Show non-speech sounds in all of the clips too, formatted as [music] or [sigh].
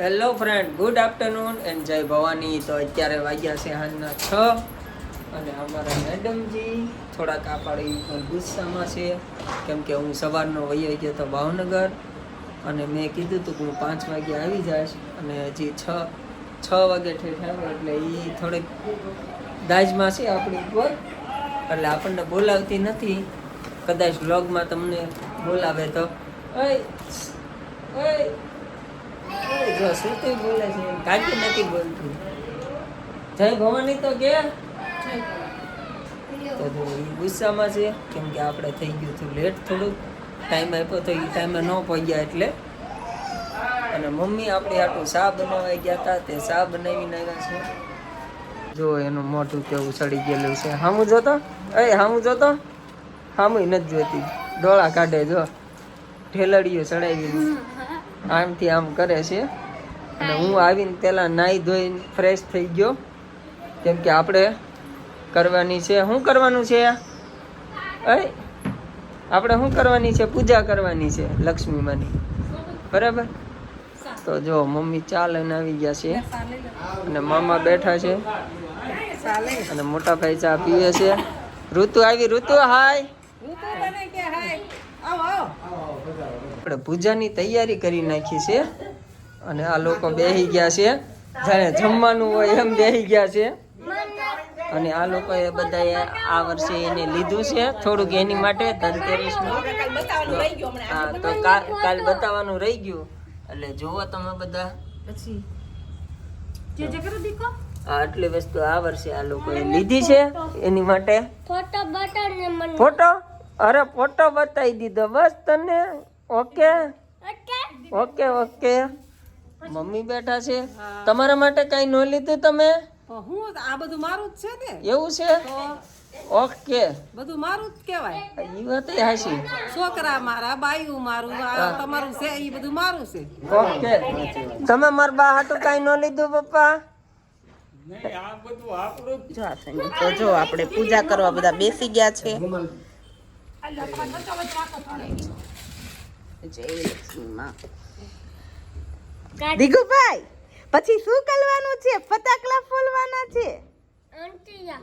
Hello friend good afternoon and જય ભવાની. તો અત્યારે વાગ્યા છે હાલના છ. અને અમારા મેડમજી થોડાક આ ગુસ્સામાં છે. કેમ કે હું સવારનો વહી ગયો તો ભાવનગર. અને મેં કીધું હતું કે હું પાંચ વાગે આવી જઈશ. અને હજી છ છ વાગે ઠેઠ આવે એટલે એ થોડીક દાજમાં છે આપણી ઉપર. એટલે આપણને બોલાવતી નથી. કદાચ વ્લોગમાં તમને બોલાવે તો. ઓય ઓય, જો શ્રુતિ બોલે છે કાકી નથી બોલતી. જય ભવાની તો કે? તો જો એ ગુસ્સામાં છે કેમ કે આપણે થઈ ગયું હતું લેટ થોડુંક. ટાઈમ આપ્યો તો એ ટાઈમે ન પહોંચ્યા એટલે. અને મમ્મી આપણે આટલું શા બનાવવા ગયા હતા તે શા બનાવીને આવ્યા છે. જો એનું મોઢું કેવું સડી ગયેલું છે. હામું જોતો? એ હામું જોતો? હામું નથી જોતી ડોળા કાઢે જો. ઠેલડીઓ ચડાવી. આમથી આમ કરે છે. અને હું આવીને પેલા નાહી ધોઈને ફ્રેશ થઈ ગયો. કેમ કે આપણે કરવાની છે. શું કરવાનું છે? એ આપણે શું કરવાની છે? પૂજા કરવાની છે લક્ષ્મી માની બરાબર? તો જો મમ્મી ચા લઈને આવી ગયા છે. અને મામા બેઠા છે. અને મોટા ભાઈ ચા પીવે છે. ઋતુ આવી ઋતુ હાય? આપણે પૂજાની તૈયારી કરી નાખી છે અને આ લોકો બેહી ગયા છે. જાણે જમવાનું હોય એમ બેહી ગયા છે. અને આ લોકોએ બધાએ આ વર્ષે એને લીધું છે. થોડુંક એની માટે ધનતેરસનું. હા તો કાલ કાલ બતાવવાનું રહી ગયું. એટલે જુઓ તમે બધા. આ આટલી વસ્તુ આ વર્ષે આ લોકોએ લીધી છે. એની માટે? ફોટો? અરે ફોટો બતાવી દીધો બસ તને? ઓકે ઓકે ઓકે મમ્મી બેઠા છે. તમારા માટે કઈ ન લીધું તમે? હું આ બધું મારું જ છે ને? એવું છે? ઓકે બધું મારું જ કહેવાય. એ વાત હાશી છોકરા મારા બાયુ મારું તમારું છે એ બધું મારું છે. ઓકે તમે મારા બા હાટું કઈ ન લીધું પપ્પા? જો આ સંજય, તો જો આપણે પૂજા કરવા બધા બેસી ગયા છે. દીગુભાઈ પછી શું કરવાનું છે? ફટાકડા ફોલવાના છે? અંતિયા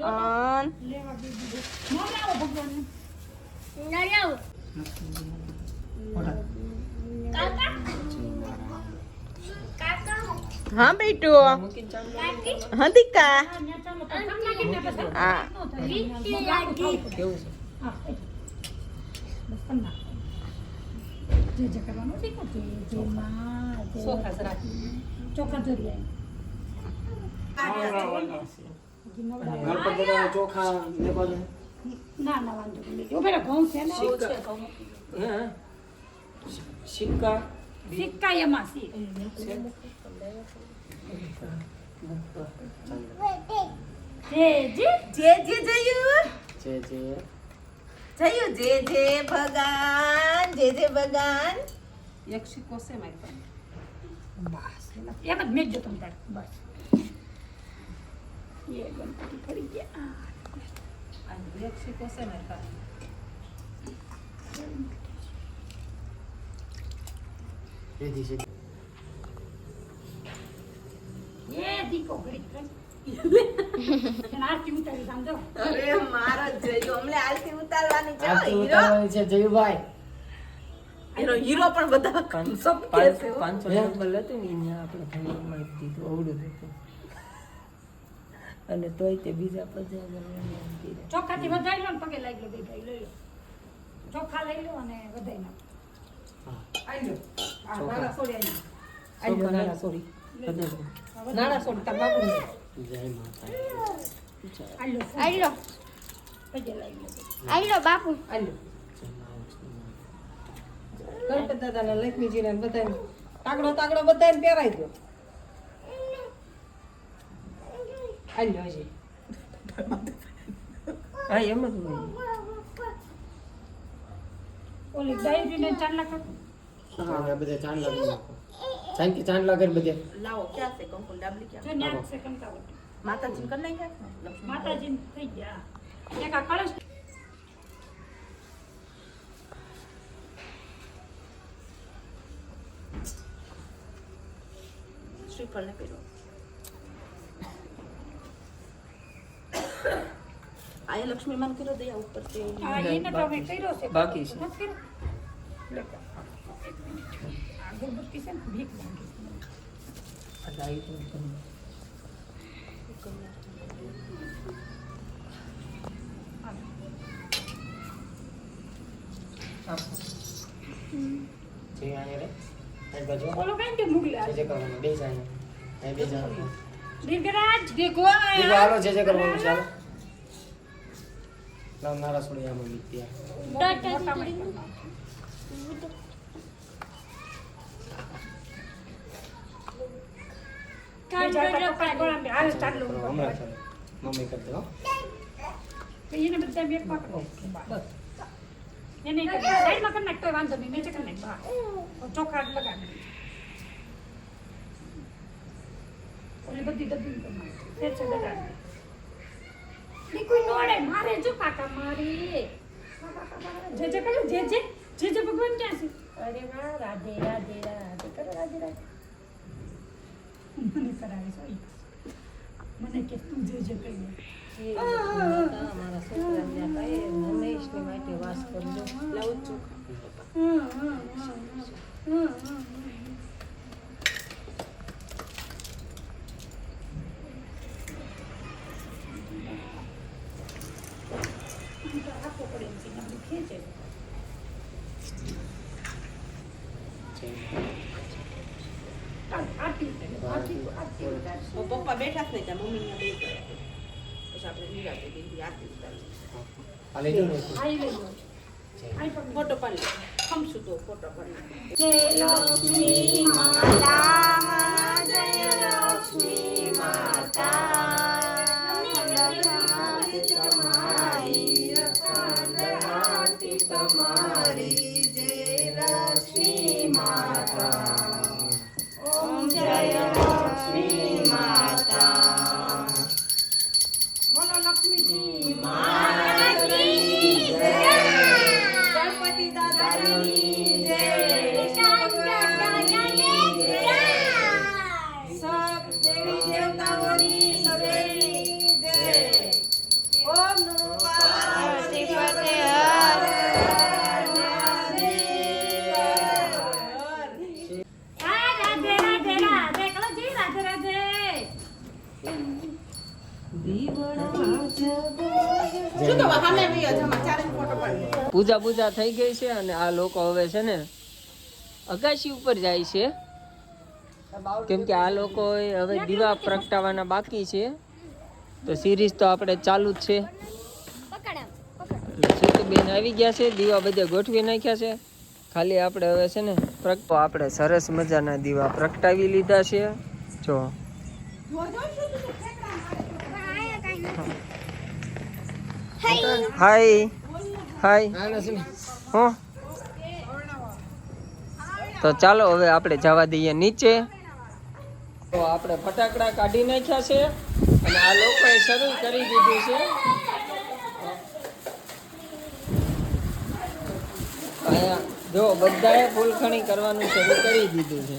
હા નળાવ કાકા? કાકા હા બેટુ કાકી હા દીકા હા ગીતી લાગી કેવું છે હે? સિક્કા જે જે જયું જે જે જયું જે જે ભગવાન જે જે ભગવાન. સિક્કો છે મારી પાસે. આ એક સિક્કો છે મારી પાસે. [laughs] અરે મારો જયું અમને આરતી ઉતારવાની છે હો, હીરો એનો હીરો પણ બધા પાંચ- સમકે છે હો. પાંચસો નંબર લેતું ને અહીંયા આપણે ઘણીમાં આપી દીધું અવળું હતું અને તોય તે બીજા પચાસ હજાર ચોખાથી વધારી લો ને પગે લાગી લો ભાઈ લઈ લો. ચોખા લઈ લો અને વધારી નાખો. આઈ લો. આ નાના સોડી આઈ લો. છોકરા સોરી બધા નાના સોડી તાર બાપુ ને આલો આલો લો. આલો બાપુ. આઈ લો ગણપત દાદાને લક્ષ્મીજીને બધાને? તાગડો તાગડો બધાને પહેરાઈ દો. આઈ હજી. હા એમ જ ઓલી ડાયરીને ચાંદલા કાઢો. લાવો ક્યાં છે કંકુલ ડાબલી ક્યાં? જો ન્યાક છે કંકાવટ. માતાજી કરી નાખ્યા? માતાજી થઈ ગયા. એક આ કળશ શ્રીફળ ને પહેરો આ લક્ષ્મી માન કર્યો દયા ઉપર તે હા, એને તો અમે કર્યો છે. બાકી છે. નથી કર્યો? લે. એક મિનિટ. આ અગરબત્તી છે ને ભીખ લાગે છે. બોલો કાંઈ કે મુગલા દીર્ઘરાજ દેખો એને બધા બે પકડો. બસ. એને વાંધો નહીં. નીચે કરી નાખ ચોખા લગાડી. ઓલી બધી લગાડી. નોડે. મારે જો કાકા, મારી. જે જે જે જે ભગવાન ક્યાં છે. અરે વાહ, રાધે રાધે રાધે. કરો રાધે રાધે. મને કરાવે મને કે તું જે જે કરી મારા છોકરાને ત્યાં કહે, હંમેશની માટે વાસ કરજો. લાવો ચોખા હમ હમ હમ હમ આપવો પડે એમ છે, નકરું ખેંચે. ચાલ, આરતી ઉતારી, આરતી આરતી ઉતારી. તો પપ્પા બેઠા જ નહીં ત્યાં મમ્મી ને બે ગયા પછી આપણે નિરાતે બેસી આરતી ઉતારી આઈ લઈ લો. આઈ પકડી. ફોટો પાડી. ખમશું તો ફોટો પાડી. જય લક્ષ્મી માતા જય લક્ષ્મી બોલો પૂજા પૂજા થઈ ગઈ છે અને આ લોકો હવે છે ને અગાશી ઉપર જાય છે. કેમ કે આ લોકો હવે દીવા પ્રગટાવવાના બાકી છે. તો સિરીઝ તો આપણે ચાલુ જ છે. બેન આવી ગયા છે દીવા બધે ગોઠવી નાખ્યા છે. ખાલી આપણે હવે છે ને પ્રગટો આપણે સરસ મજાના દીવા પ્રગટાવી લીધા છે. જો. હાય હાય. હા. તો ચાલો હવે આપણે જવા દઈએ નીચે. તો આપણે ફટાકડા કાઢી નાખ્યા છે અને આ લોકોએ શરૂ કરી દીધું છે. અહીંયા જો બધાએ ફૂલખણી કરવાનું શરૂ કરી દીધું છે.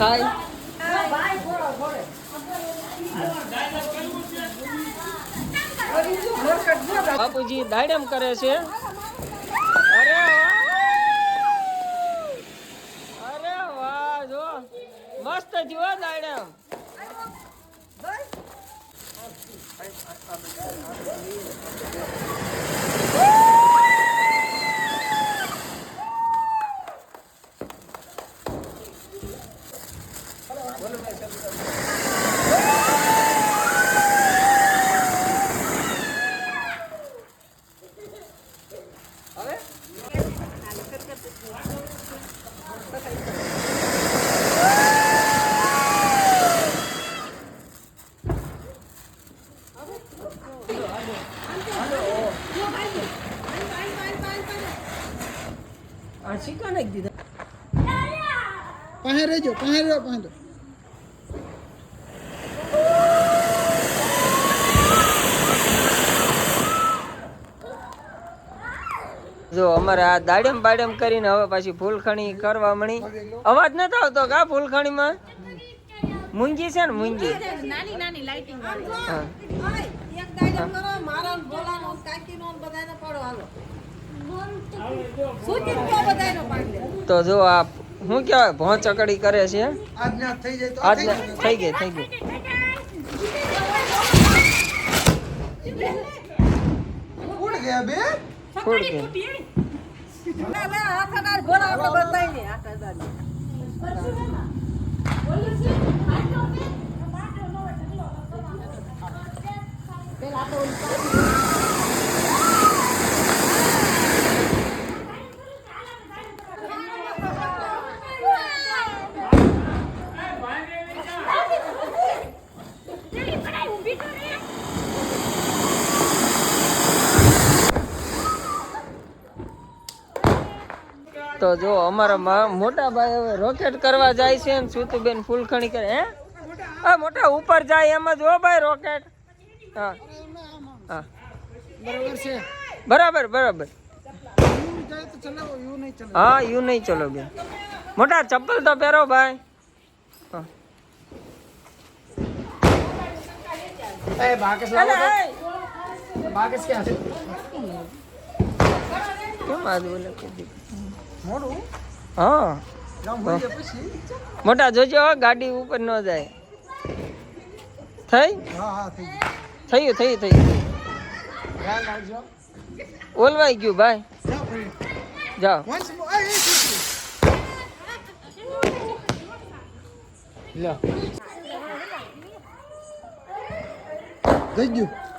હાય. બાપુજી દાડમ કરે છે. અરે અરે વાહ જો. મસ્ત જીવો દાડમ. રહ્યો પાસે રહ્યો. જો અમારે આ દાડમ બાડમ કરીને હવે પાછી ફૂલખણી કરવા મળી. અવાજ નતો આવતો કા ફૂલખણીમાં મૂંગી છે ને મૂંગી? નાની નાની લાઇટિંગ હા. એક દાયરો કરો મારો ને કાકીનો ને બધાયનો હાલો તો બધાયનો પાડી દે તો જો આ શું ક્યાં ભોં ચકડી કરે છે. આજ્ઞા થઈ જાય તો આજ થઈ ગઈ થઈ ગઈ. ઉડ ગયા બે? ફૂલ ગઈ લે, લે, તો જો અમારા મોટા ભાઈ હવે રોકેટ કરવા જાય છે ને સુતુબેન ફૂલખણી કરે હે? આ મોટા ઉપર જાય એમ જ હો ભાઈ રોકેટ હા. હા. બરાબર છે. બરાબર બરાબર. હા યુ નહીં ચલો બેન. મોટા ચપ્પલ તો પહેરો ભાઈ. હા. કેમ આજ બોલે? મોડું? હા. મોટા જોજો ગાડી ઉપર ન જાય. થઈ? થયું થયું થયું. ઓલવાઈ ગયું ભાઈ. જાઓ લો ગયું?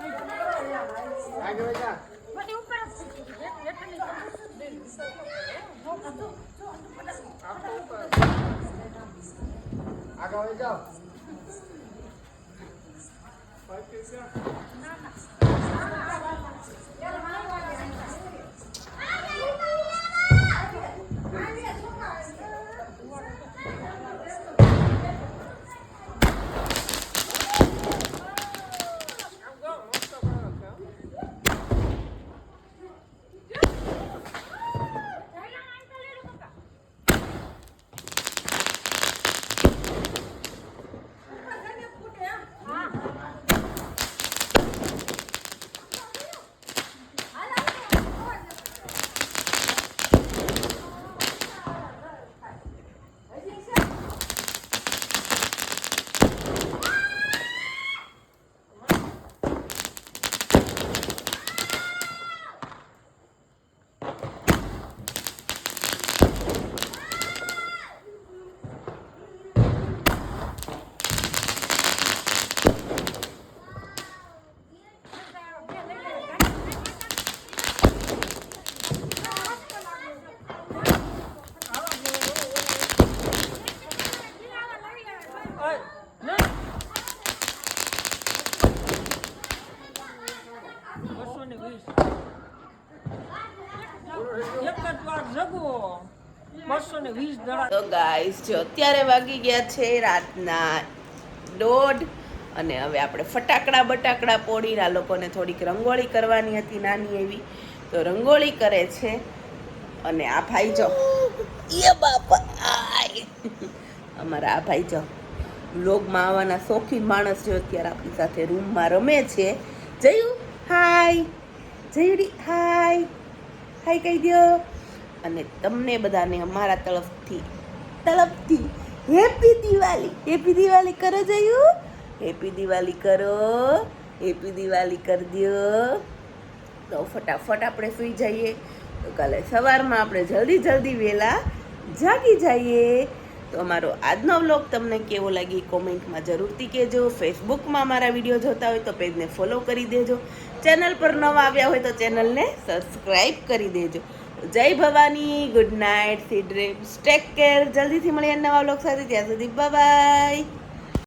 તો ગાઈસ જો અત્યારે વાગી ગયા છે રાતના દોઢ અને હવે આપણે ફટાકડા બટાકડા પોડી આ લોકોને થોડીક રંગોળી કરવાની હતી નાની એવી. તો રંગોળી કરે છે અને આ ભાઈ જો, એ બાપા અમારા આ ભાઈ જો વ્લોગમાં આવવાના શોખીન માણસ જો અત્યારે આપણી સાથે રૂમમાં રમે છે. જયું હાય જયુડી હાય હાય કહી દો અને તમને બધાને અમારા તરફથી તરફથી હેપી દિવાળી હેપી દિવાળી કરો જયું. હેપી દિવાળી કરો. હેપી દિવાળી કરી દો તો ફટાફટ આપણે સૂઈ જઈએ. તો કાલે સવારમાં આપણે જલ્દી જલ્દી વહેલા જાગી જઈએ. તો અમારો આજનો વ્લોગ તમને કેવો લાગી કોમેન્ટમાં જરૂરથી કહેજો. ફેસબુકમાં મારા વીડિયો જોતા હોય તો પેજને ફોલો કરી દેજો. ચેનલ પર નવા આવ્યા હોય તો ચેનલને સબસ્ક્રાઈબ કરી દેજો. જય Bhavani, good night, sweet dreams. Take care જલ્દીથી મળીએ નવા બ્લોગ સાથે. ત્યાં સુધી બાય